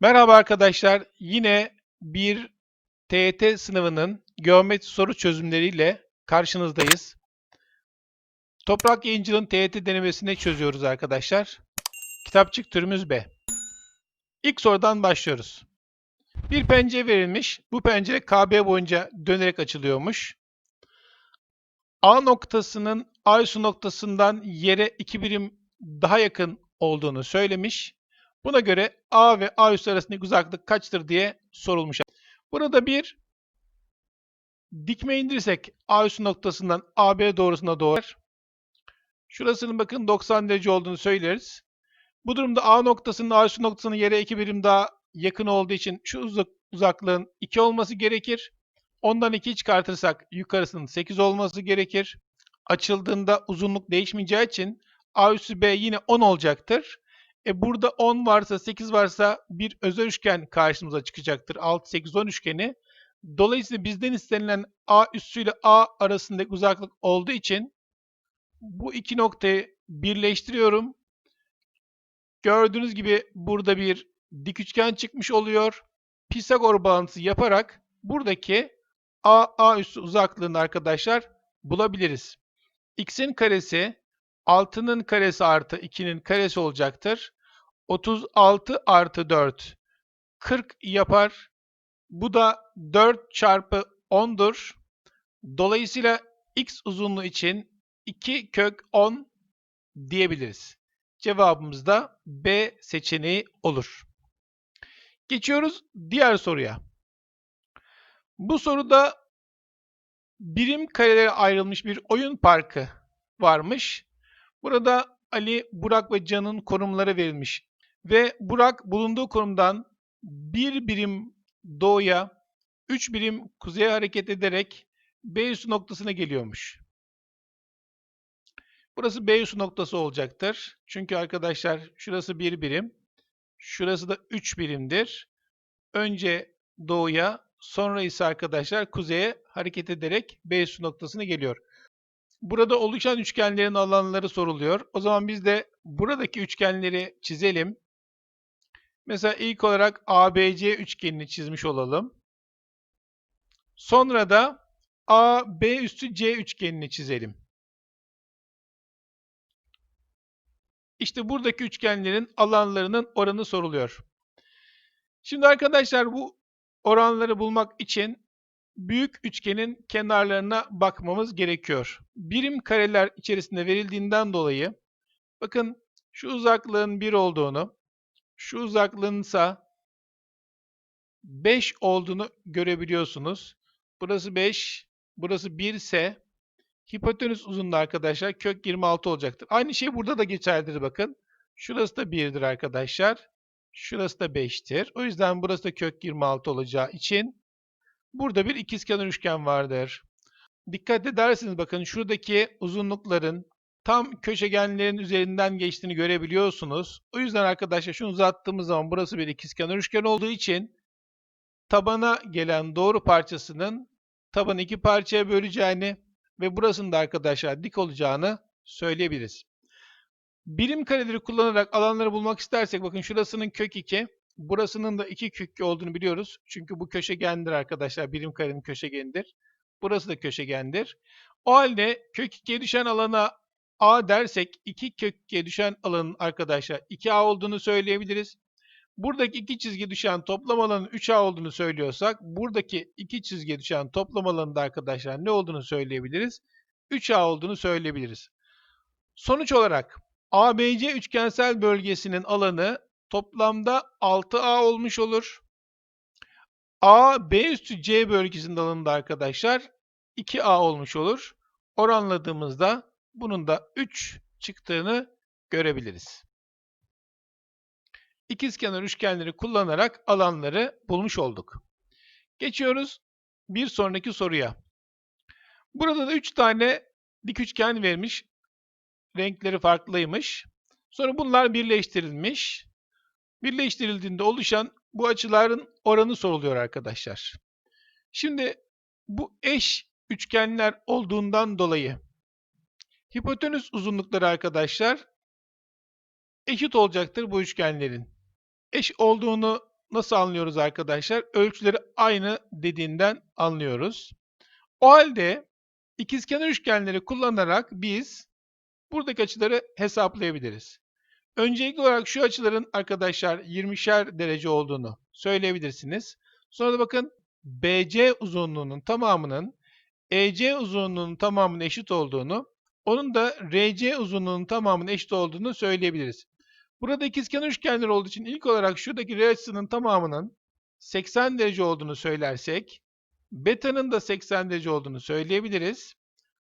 Merhaba arkadaşlar. Yine bir TYT sınavının geometri soru çözümleriyle karşınızdayız. Toprak Yayıncı'nın TYT denemesini çözüyoruz arkadaşlar. Kitapçık türümüz B. İlk sorudan başlıyoruz. Bir pencere verilmiş. Bu pencere KB boyunca dönerek açılıyormuş. A noktasının Üssü noktasından yere 2 birim daha yakın olduğunu söylemiş. Buna göre A ve A üssü arasındaki uzaklık kaçtır diye sorulmuş. Burada bir dikme indirirsek A üssü noktasından AB doğrusuna doğru. Şurasının bakın 90 derece olduğunu söyleriz. Bu durumda A noktasının A üssü noktasının yere 2 birim daha yakın olduğu için şu uzak, uzaklığın 2 olması gerekir. Ondan 2 çıkartırsak yukarısının 8 olması gerekir. Açıldığında uzunluk değişmeyeceği için A üssü B yine 10 olacaktır. E burada 10 varsa 8 varsa bir özel üçgen karşımıza çıkacaktır. 6, 8, 10 üçgeni. Dolayısıyla bizden istenilen A üssü ile A arasındaki uzaklık olduğu için bu iki noktayı birleştiriyorum. Gördüğünüz gibi burada bir dik üçgen çıkmış oluyor. Pisagor bağıntısı yaparak buradaki A, A üssü uzaklığını arkadaşlar bulabiliriz. X'in karesi 6'nın karesi artı 2'nin karesi olacaktır. 36 artı 4 40 yapar. Bu da 4 çarpı 10'dur. Dolayısıyla x uzunluğu için 2 kök 10 diyebiliriz. Cevabımız da B seçeneği olur. Geçiyoruz diğer soruya. Bu soruda birim karelere ayrılmış bir oyun parkı varmış. Burada Ali, Burak ve Can'ın konumları verilmiş. Ve Burak bulunduğu konumdan bir birim doğuya, üç birim kuzeye hareket ederek B üssü noktasına geliyormuş. Burası B üssü noktası olacaktır. Çünkü arkadaşlar şurası bir birim, şurası da üç birimdir. Önce doğuya, sonra ise arkadaşlar kuzeye hareket ederek B noktasına geliyor. Burada oluşan üçgenlerin alanları soruluyor. O zaman biz de buradaki üçgenleri çizelim. Mesela ilk olarak ABC üçgenini çizmiş olalım. Sonra da AB üstü C üçgenini çizelim. İşte buradaki üçgenlerin alanlarının oranı soruluyor. Şimdi arkadaşlar bu oranları bulmak için büyük üçgenin kenarlarına bakmamız gerekiyor. Birim kareler içerisinde verildiğinden dolayı bakın şu uzaklığın 1 olduğunu, şu uzaklığın ise 5 olduğunu görebiliyorsunuz. Burası 5, burası 1 ise hipotenüs uzunluğu arkadaşlar kök 26 olacaktır. Aynı şey burada da geçerlidir bakın. Şurası da 1'dir arkadaşlar. Şurası da 5'tir. O yüzden burası da kök 26 olacağı için burada bir ikizkenar üçgen vardır. Dikkat ederseniz bakın şuradaki uzunlukların tam köşegenlerin üzerinden geçtiğini görebiliyorsunuz. O yüzden arkadaşlar şunu uzattığımız zaman burası bir ikizkenar üçgen olduğu için tabana gelen doğru parçasının tabanı iki parçaya böleceğini ve burasının da arkadaşlar dik olacağını söyleyebiliriz. Birim kareleri kullanarak alanları bulmak istersek bakın şurasının kök 2, burasının da 2 kök 2 olduğunu biliyoruz. Çünkü bu köşegendir arkadaşlar. Birim karenin köşegenidir. Burası da köşegendir. O halde kök 2'ye düşen alana A dersek 2 kök 2'ye düşen alanın arkadaşlar 2A olduğunu söyleyebiliriz. Buradaki iki çizgi düşen toplam alanın 3A olduğunu söylüyorsak buradaki iki çizgi düşen toplam alanın da arkadaşlar ne olduğunu söyleyebiliriz? 3A olduğunu söyleyebiliriz. Sonuç olarak ABC üçgensel bölgesinin alanı toplamda 6A olmuş olur. A, B üstü C bölgesinin alanı da arkadaşlar 2A olmuş olur. Oranladığımızda bunun da 3 çıktığını görebiliriz. İkizkenar üçgenleri kullanarak alanları bulmuş olduk. Geçiyoruz bir sonraki soruya. Burada da 3 tane dik üçgen vermiş. Renkleri farklıymış. Sonra bunlar birleştirilmiş. Birleştirildiğinde oluşan bu açıların oranı soruluyor arkadaşlar. Şimdi bu eş üçgenler olduğundan dolayı Hipotenüs uzunlukları arkadaşlar eşit olacaktır bu üçgenlerin. Eş olduğunu nasıl anlıyoruz arkadaşlar? Ölçüleri aynı dediğinden anlıyoruz. O halde ikizkenar üçgenleri kullanarak biz buradaki açıları hesaplayabiliriz. Öncelikli olarak şu açıların arkadaşlar 20'şer derece olduğunu söyleyebilirsiniz. Sonra da bakın BC uzunluğunun tamamının EC uzunluğunun tamamının eşit olduğunu, onun da RC uzunluğunun tamamının eşit olduğunu söyleyebiliriz. Burada ikizkenar üçgenler olduğu için ilk olarak şuradaki R açısının tamamının 80 derece olduğunu söylersek, beta'nın da 80 derece olduğunu söyleyebiliriz.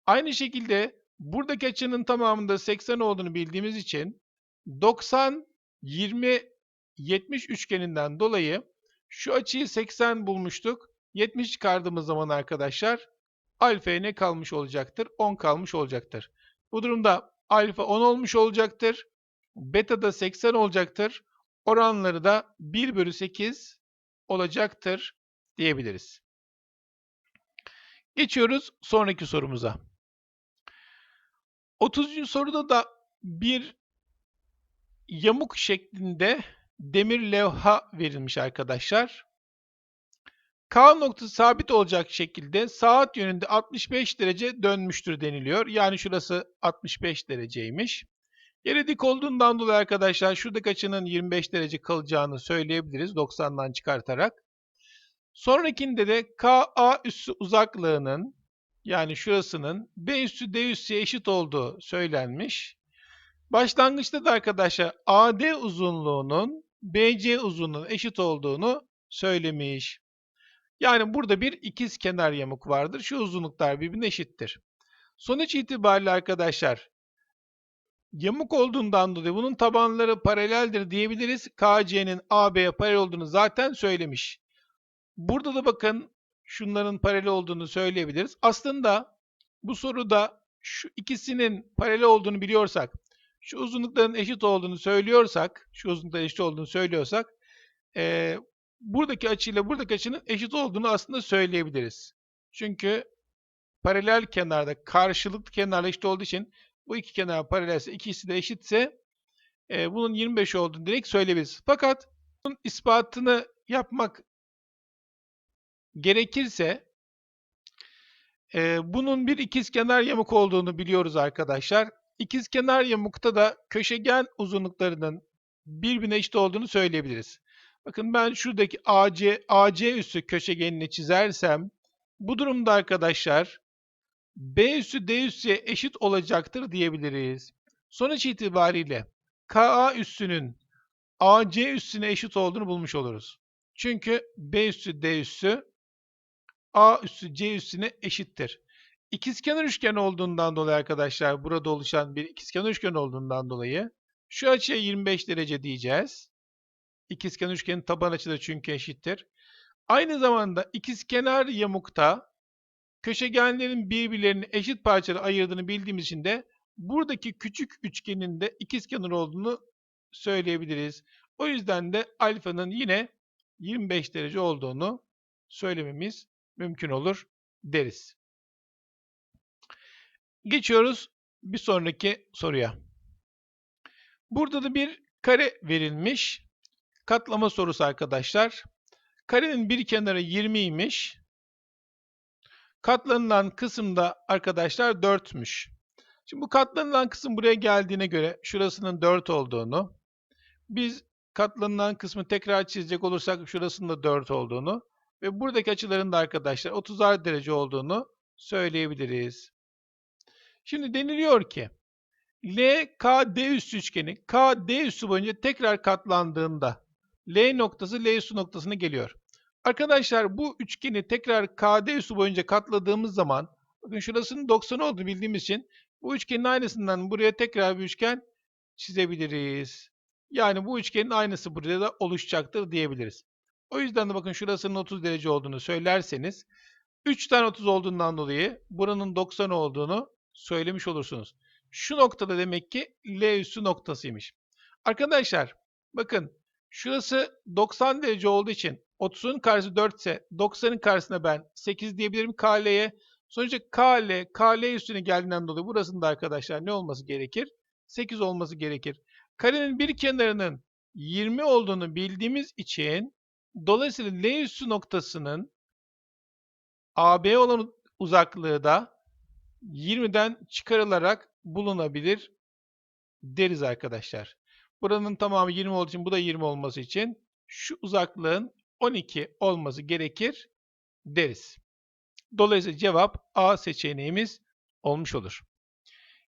Aynı şekilde buradaki açının tamamında 80 olduğunu bildiğimiz için 90 20 70 üçgeninden dolayı şu açıyı 80 bulmuştuk. 70 çıkardığımız zaman arkadaşlar alfaya ne kalmış olacaktır? 10 kalmış olacaktır. Bu durumda alfa 10 olmuş olacaktır. Beta da 80 olacaktır. Oranları da 1 bölü 8 olacaktır diyebiliriz. Geçiyoruz sonraki sorumuza. 30. soruda da bir yamuk şeklinde demir levha verilmiş arkadaşlar. K noktası sabit olacak şekilde saat yönünde 65 derece dönmüştür deniliyor. Yani şurası 65 dereceymiş. Yere dik olduğundan dolayı arkadaşlar şuradaki açının 25 derece kalacağını söyleyebiliriz 90'dan çıkartarak. Sonrakinde de KA üssü uzaklığının yani şurasının B üssü D üssüye eşit olduğu söylenmiş. Başlangıçta da arkadaşlar AD uzunluğunun BC uzunluğunun eşit olduğunu söylemiş. Yani burada bir ikiz kenar yamuk vardır. Şu uzunluklar birbirine eşittir. Sonuç itibariyle arkadaşlar yamuk olduğundan dolayı bunun tabanları paraleldir diyebiliriz. KC'nin AB'ye paralel olduğunu zaten söylemiş. Burada da bakın şunların paralel olduğunu söyleyebiliriz. Aslında bu soruda şu ikisinin paralel olduğunu biliyorsak, şu uzunlukların eşit olduğunu söylüyorsak, şu uzunlukların eşit olduğunu söylüyorsak, e, buradaki açıyla buradaki açının eşit olduğunu aslında söyleyebiliriz. Çünkü paralel kenarda karşılıklı kenarla eşit olduğu için bu iki kenar paralelse ikisi de eşitse e, bunun 25 olduğunu direkt söyleyebiliriz. Fakat bunun ispatını yapmak gerekirse e, bunun bir ikizkenar yamuk olduğunu biliyoruz arkadaşlar. İkizkenar yamukta da köşegen uzunluklarının birbirine eşit olduğunu söyleyebiliriz. Bakın ben şuradaki AC, AC üssü köşegenini çizersem bu durumda arkadaşlar B üssü D üssüye eşit olacaktır diyebiliriz. Sonuç itibariyle KA üssünün AC üssüne eşit olduğunu bulmuş oluruz. Çünkü B üssü D üssü A üssü C üssüne eşittir. İkizkenar üçgen olduğundan dolayı arkadaşlar burada oluşan bir ikizkenar üçgen olduğundan dolayı şu açıya 25 derece diyeceğiz. İkizkenar üçgenin taban da çünkü eşittir. Aynı zamanda ikizkenar yamukta köşegenlerin birbirlerini eşit parçalara ayırdığını bildiğimiz için de buradaki küçük üçgenin de ikizkenar olduğunu söyleyebiliriz. O yüzden de alfanın yine 25 derece olduğunu söylememiz mümkün olur deriz. Geçiyoruz bir sonraki soruya. Burada da bir kare verilmiş. Katlama sorusu arkadaşlar. Karenin bir kenarı 20'ymiş. Katlanılan kısım da arkadaşlar 4'müş. Şimdi bu katlanılan kısım buraya geldiğine göre şurasının 4 olduğunu, biz katlanılan kısmı tekrar çizecek olursak şurasının da 4 olduğunu ve buradaki açıların da arkadaşlar 30'ar derece olduğunu söyleyebiliriz. Şimdi deniliyor ki LKD üssü üçgeni KD üssü boyunca tekrar katlandığında L noktası L üssü noktasına geliyor. Arkadaşlar bu üçgeni tekrar KD üssü boyunca katladığımız zaman bakın şurasının 90 olduğunu bildiğimiz için bu üçgenin aynısından buraya tekrar bir üçgen çizebiliriz. Yani bu üçgenin aynısı burada da oluşacaktır diyebiliriz. O yüzden de bakın şurasının 30 derece olduğunu söylerseniz 3 tane 30 olduğundan dolayı buranın 90 olduğunu söylemiş olursunuz. Şu noktada demek ki L üssü noktasıymış. Arkadaşlar bakın şurası 90 derece olduğu için 30'un karşısı 4 ise 90'ın karşısına ben 8 diyebilirim KL'ye. Sonuçta KL, KL üstüne geldiğinden dolayı burasının da arkadaşlar ne olması gerekir? 8 olması gerekir. Karenin bir kenarının 20 olduğunu bildiğimiz için dolayısıyla L üssü noktasının AB olan uzaklığı da 20'den çıkarılarak bulunabilir deriz arkadaşlar. Buranın tamamı 20 olduğu için bu da 20 olması için şu uzaklığın 12 olması gerekir deriz. Dolayısıyla cevap A seçeneğimiz olmuş olur.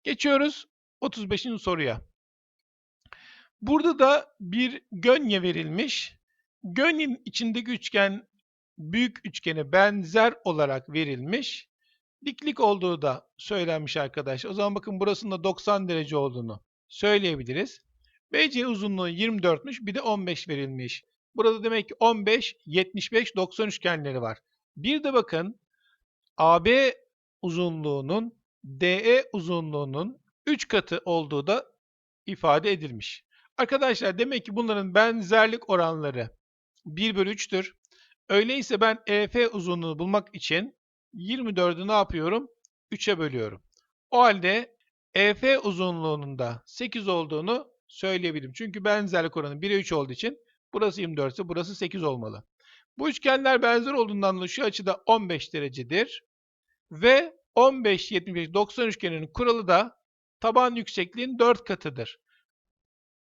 Geçiyoruz 35. soruya. Burada da bir gönye verilmiş. Gönyenin içindeki üçgen büyük üçgene benzer olarak verilmiş. Diklik olduğu da söylenmiş arkadaşlar. O zaman bakın burasının da 90 derece olduğunu söyleyebiliriz. BC uzunluğu 24'müş bir de 15 verilmiş. Burada demek ki 15, 75, 90 üçgenleri var. Bir de bakın AB uzunluğunun DE uzunluğunun 3 katı olduğu da ifade edilmiş. Arkadaşlar demek ki bunların benzerlik oranları 1 bölü 3'tür. Öyleyse ben EF uzunluğunu bulmak için 24'ü ne yapıyorum? 3'e bölüyorum. O halde EF uzunluğunun da 8 olduğunu söyleyebilirim. Çünkü benzerlik oranı 1'e 3 olduğu için burası 24 ise burası 8 olmalı. Bu üçgenler benzer olduğundan dolayı şu açıda 15 derecedir. Ve 15, 75, 90 üçgeninin kuralı da taban yüksekliğin 4 katıdır.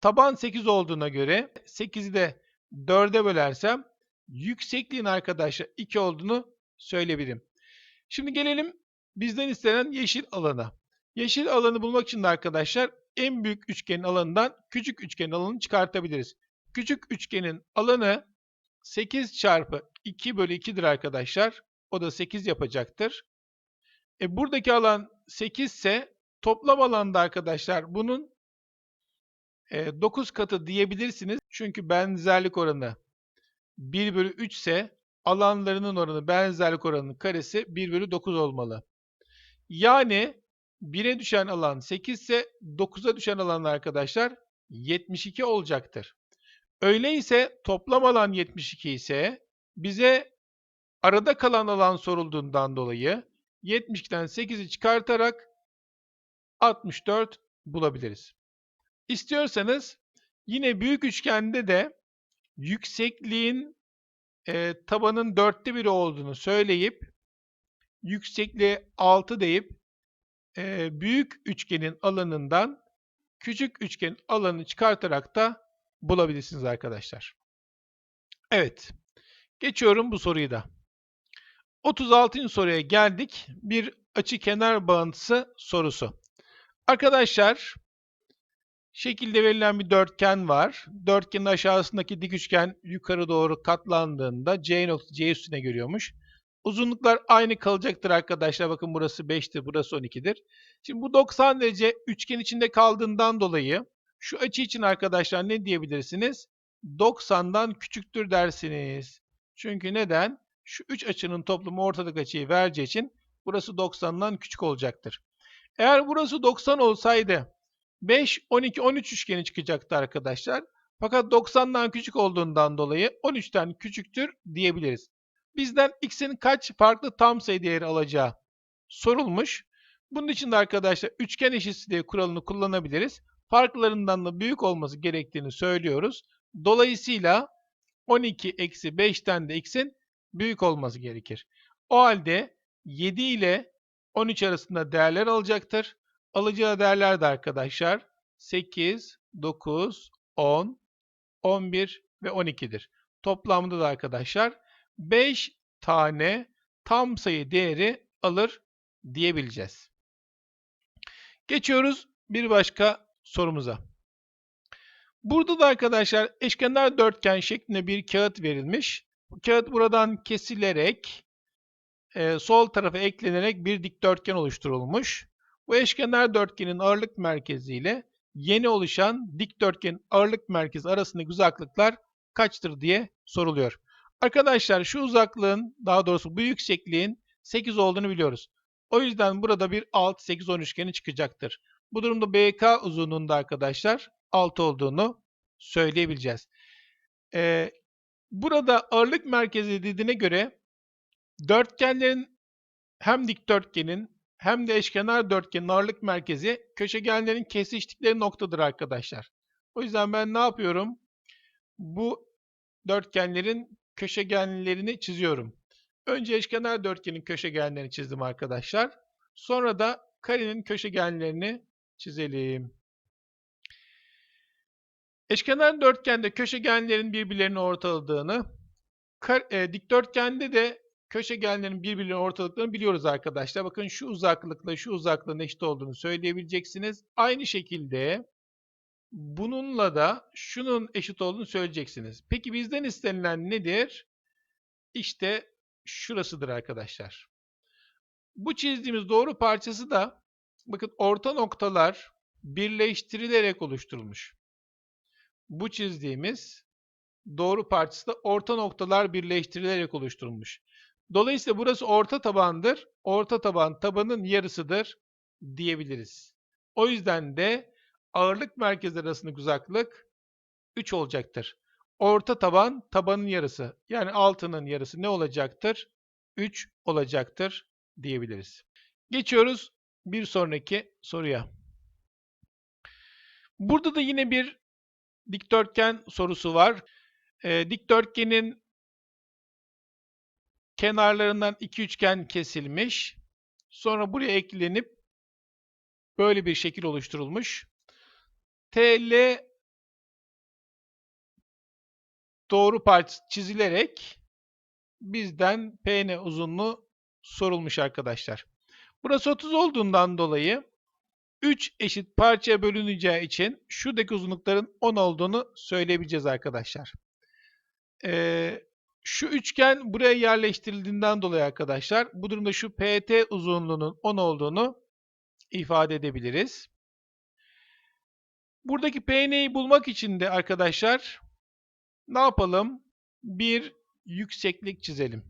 Taban 8 olduğuna göre 8'i de 4'e bölersem yüksekliğin arkadaşlar 2 olduğunu söyleyebilirim. Şimdi gelelim bizden istenen yeşil alana. Yeşil alanı bulmak için de arkadaşlar en büyük üçgenin alanından küçük üçgenin alanını çıkartabiliriz. Küçük üçgenin alanı 8 çarpı 2 bölü 2'dir arkadaşlar. O da 8 yapacaktır. E buradaki alan 8 ise toplam alanda arkadaşlar bunun e, 9 katı diyebilirsiniz. Çünkü benzerlik oranı 1 bölü 3 ise alanlarının oranı benzerlik oranının karesi 1 bölü 9 olmalı. Yani 1'e düşen alan 8 ise 9'a düşen alan arkadaşlar 72 olacaktır. Öyleyse toplam alan 72 ise bize arada kalan alan sorulduğundan dolayı 72'den 8'i çıkartarak 64 bulabiliriz. İstiyorsanız yine büyük üçgende de yüksekliğin e, tabanın dörtte biri olduğunu söyleyip yüksekliği 6 deyip e, büyük üçgenin alanından küçük üçgenin alanını çıkartarak da bulabilirsiniz arkadaşlar. Evet. Geçiyorum bu soruyu da. 36. soruya geldik. Bir açı kenar bağıntısı sorusu. Arkadaşlar şekilde verilen bir dörtgen var. Dörtgenin aşağısındaki dik üçgen yukarı doğru katlandığında C noktası C üstüne görüyormuş. Uzunluklar aynı kalacaktır arkadaşlar. Bakın burası 5'tir, burası 12'dir. Şimdi bu 90 derece üçgen içinde kaldığından dolayı şu açı için arkadaşlar ne diyebilirsiniz? 90'dan küçüktür dersiniz. Çünkü neden? Şu 3 açının toplamı ortadaki açıyı vereceği için burası 90'dan küçük olacaktır. Eğer burası 90 olsaydı 5, 12, 13 üçgeni çıkacaktı arkadaşlar. Fakat 90'dan küçük olduğundan dolayı 13'ten küçüktür diyebiliriz. Bizden x'in kaç farklı tam sayı değeri alacağı sorulmuş. Bunun için de arkadaşlar üçgen eşitsizliği kuralını kullanabiliriz. Farklarından da büyük olması gerektiğini söylüyoruz. Dolayısıyla 12 eksi 5'ten de x'in büyük olması gerekir. O halde 7 ile 13 arasında değerler alacaktır. Alacağı değerler de arkadaşlar 8, 9, 10, 11 ve 12'dir. Toplamda da arkadaşlar 5 tane tam sayı değeri alır diyebileceğiz. Geçiyoruz bir başka sorumuza. Burada da arkadaşlar eşkenar dörtgen şeklinde bir kağıt verilmiş. Bu kağıt buradan kesilerek e, sol tarafa eklenerek bir dikdörtgen oluşturulmuş. Bu eşkenar dörtgenin ağırlık merkezi ile yeni oluşan dikdörtgenin ağırlık merkezi arasındaki uzaklıklar kaçtır diye soruluyor. Arkadaşlar şu uzaklığın daha doğrusu bu yüksekliğin 8 olduğunu biliyoruz. O yüzden burada bir 6, 8, 10 üçgeni çıkacaktır. Bu durumda BK uzunluğunda arkadaşlar 6 olduğunu söyleyebileceğiz. Ee, burada ağırlık merkezi dediğine göre dörtgenlerin hem dikdörtgenin hem de eşkenar dörtgenin ağırlık merkezi köşegenlerin kesiştikleri noktadır arkadaşlar. O yüzden ben ne yapıyorum? Bu dörtgenlerin köşegenlerini çiziyorum. Önce eşkenar dörtgenin köşegenlerini çizdim arkadaşlar. Sonra da karenin köşegenlerini çizelim. Eşkenar dörtgende köşegenlerin birbirlerini ortaladığını, kar- e, dikdörtgende de köşegenlerin birbirlerini ortaladıklarını biliyoruz arkadaşlar. Bakın şu uzaklıkla şu uzaklığın eşit olduğunu söyleyebileceksiniz. Aynı şekilde bununla da şunun eşit olduğunu söyleyeceksiniz. Peki bizden istenilen nedir? İşte şurasıdır arkadaşlar. Bu çizdiğimiz doğru parçası da bakın orta noktalar birleştirilerek oluşturulmuş. Bu çizdiğimiz doğru parçası da orta noktalar birleştirilerek oluşturulmuş. Dolayısıyla burası orta tabandır. Orta taban tabanın yarısıdır diyebiliriz. O yüzden de ağırlık merkezleri arasındaki uzaklık 3 olacaktır. Orta taban tabanın yarısı yani altının yarısı ne olacaktır? 3 olacaktır diyebiliriz. Geçiyoruz bir sonraki soruya. Burada da yine bir dikdörtgen sorusu var. Ee, dikdörtgenin kenarlarından iki üçgen kesilmiş. Sonra buraya eklenip böyle bir şekil oluşturulmuş. TL doğru parçası çizilerek bizden PN uzunluğu sorulmuş arkadaşlar. Burası 30 olduğundan dolayı 3 eşit parçaya bölüneceği için şuradaki uzunlukların 10 olduğunu söyleyebileceğiz arkadaşlar. Ee, şu üçgen buraya yerleştirildiğinden dolayı arkadaşlar bu durumda şu PT uzunluğunun 10 olduğunu ifade edebiliriz. Buradaki PN'yi bulmak için de arkadaşlar ne yapalım? Bir yükseklik çizelim.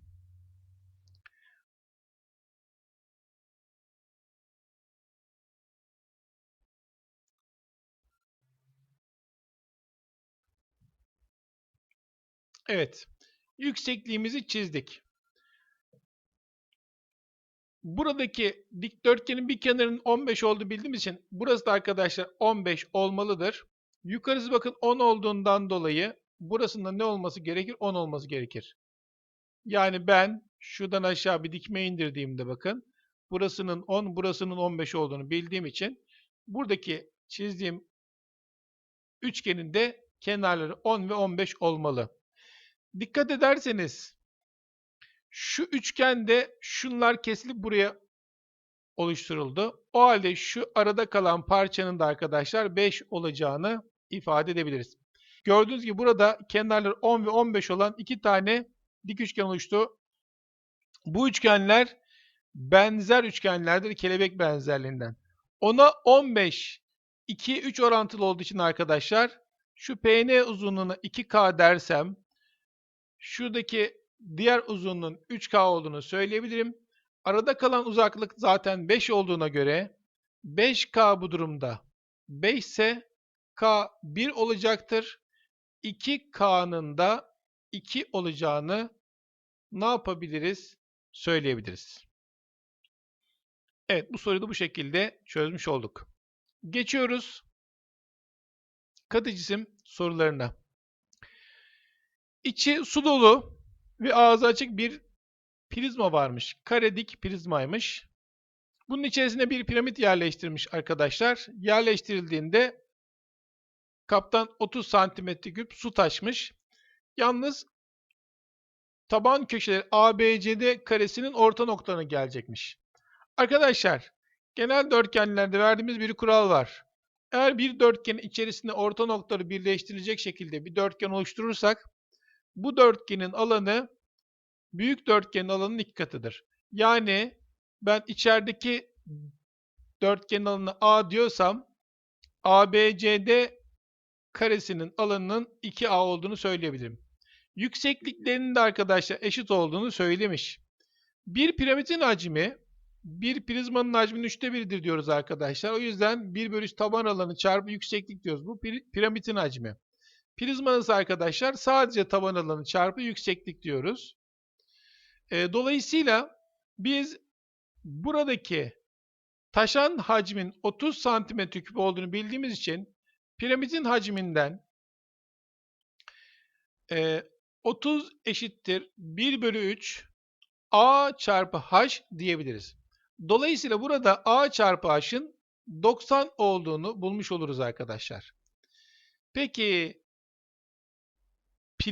Evet. Yüksekliğimizi çizdik. Buradaki dikdörtgenin bir kenarının 15 olduğu bildiğimiz için burası da arkadaşlar 15 olmalıdır. Yukarısı bakın 10 olduğundan dolayı burasında ne olması gerekir? 10 olması gerekir. Yani ben şuradan aşağı bir dikme indirdiğimde bakın burasının 10, burasının 15 olduğunu bildiğim için buradaki çizdiğim üçgenin de kenarları 10 ve 15 olmalı. Dikkat ederseniz şu üçgende şunlar kesilip buraya oluşturuldu. O halde şu arada kalan parçanın da arkadaşlar 5 olacağını ifade edebiliriz. Gördüğünüz gibi burada kenarları 10 ve 15 olan iki tane dik üçgen oluştu. Bu üçgenler benzer üçgenlerdir kelebek benzerliğinden. Ona 15 2 3 orantılı olduğu için arkadaşlar şu PN uzunluğuna 2K dersem şuradaki diğer uzunluğun 3K olduğunu söyleyebilirim. Arada kalan uzaklık zaten 5 olduğuna göre 5K bu durumda 5 ise K 1 olacaktır. 2K'nın da 2 olacağını ne yapabiliriz? Söyleyebiliriz. Evet bu soruyu da bu şekilde çözmüş olduk. Geçiyoruz katı cisim sorularına. İçi su dolu ve ağzı açık bir prizma varmış. Karedik prizmaymış. Bunun içerisine bir piramit yerleştirmiş arkadaşlar. Yerleştirildiğinde kaptan 30 santimetre küp su taşmış. Yalnız taban köşeleri ABCD karesinin orta noktalarına gelecekmiş. Arkadaşlar genel dörtgenlerde verdiğimiz bir kural var. Eğer bir dörtgenin içerisinde orta noktaları birleştirilecek şekilde bir dörtgen oluşturursak bu dörtgenin alanı büyük dörtgenin alanının iki katıdır. Yani ben içerideki dörtgenin alanı A diyorsam ABCD karesinin alanının 2A olduğunu söyleyebilirim. Yüksekliklerinin de arkadaşlar eşit olduğunu söylemiş. Bir piramidin hacmi bir prizmanın hacminin üçte biridir diyoruz arkadaşlar. O yüzden 1 bölü 3 taban alanı çarpı yükseklik diyoruz. Bu piramidin hacmi. Prizmanın arkadaşlar sadece taban alanı çarpı yükseklik diyoruz. E, dolayısıyla biz buradaki taşan hacmin 30 santimetre küp olduğunu bildiğimiz için piramidin hacminden e, 30 eşittir 1 bölü 3 a çarpı h diyebiliriz. Dolayısıyla burada a çarpı h'ın 90 olduğunu bulmuş oluruz arkadaşlar. Peki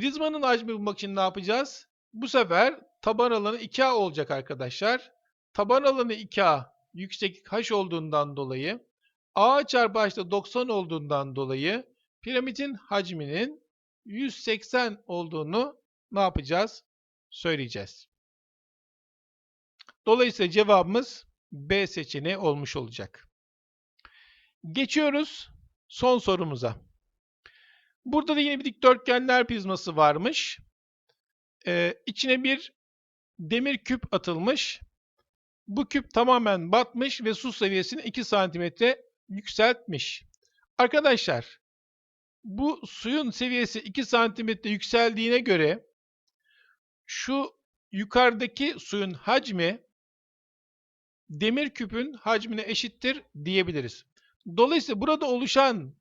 prizmanın hacmi bulmak için ne yapacağız? Bu sefer taban alanı 2a olacak arkadaşlar. Taban alanı 2a yükseklik h olduğundan dolayı a çarpı h da 90 olduğundan dolayı piramidin hacminin 180 olduğunu ne yapacağız? Söyleyeceğiz. Dolayısıyla cevabımız B seçeneği olmuş olacak. Geçiyoruz son sorumuza. Burada da yine bir dikdörtgenler prizması varmış. Ee, içine bir demir küp atılmış. Bu küp tamamen batmış ve su seviyesini 2 santimetre yükseltmiş. Arkadaşlar bu suyun seviyesi 2 santimetre yükseldiğine göre şu yukarıdaki suyun hacmi demir küpün hacmine eşittir diyebiliriz. Dolayısıyla burada oluşan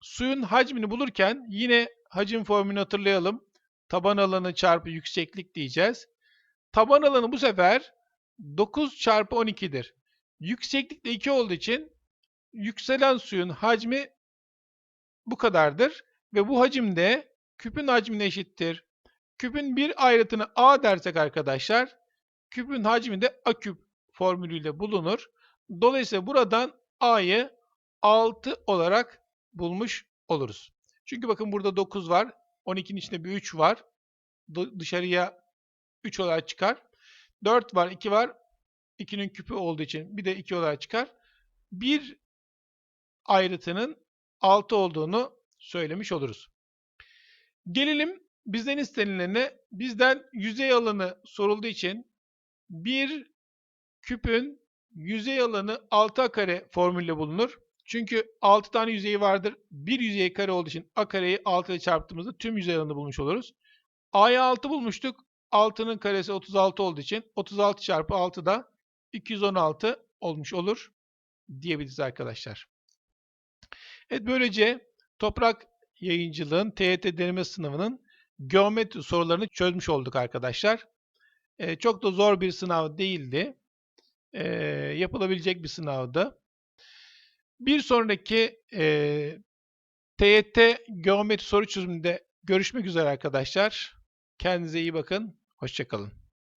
suyun hacmini bulurken yine hacim formülünü hatırlayalım. Taban alanı çarpı yükseklik diyeceğiz. Taban alanı bu sefer 9 çarpı 12'dir. Yükseklik de 2 olduğu için yükselen suyun hacmi bu kadardır. Ve bu hacim de küpün hacmine eşittir. Küpün bir ayrıtını A dersek arkadaşlar, küpün hacmi de A küp formülüyle bulunur. Dolayısıyla buradan A'yı 6 olarak bulmuş oluruz. Çünkü bakın burada 9 var. 12'nin içinde bir 3 var. Dışarıya 3 olarak çıkar. 4 var, 2 var. 2'nin küpü olduğu için bir de 2 olarak çıkar. Bir ayrıtının 6 olduğunu söylemiş oluruz. Gelelim bizden istenilene. Bizden yüzey alanı sorulduğu için bir küpün yüzey alanı 6 a kare formülle bulunur. Çünkü 6 tane yüzeyi vardır. Bir yüzey kare olduğu için a kareyi 6 ile çarptığımızda tüm yüzey alanını bulmuş oluruz. a'ya 6 bulmuştuk. 6'nın karesi 36 olduğu için 36 çarpı 6 da 216 olmuş olur diyebiliriz arkadaşlar. Evet böylece toprak yayıncılığın TYT deneme sınavının geometri sorularını çözmüş olduk arkadaşlar. Ee, çok da zor bir sınav değildi. Ee, yapılabilecek bir sınavdı. Bir sonraki e, TYT geometri soru çözümünde görüşmek üzere arkadaşlar. Kendinize iyi bakın. Hoşçakalın.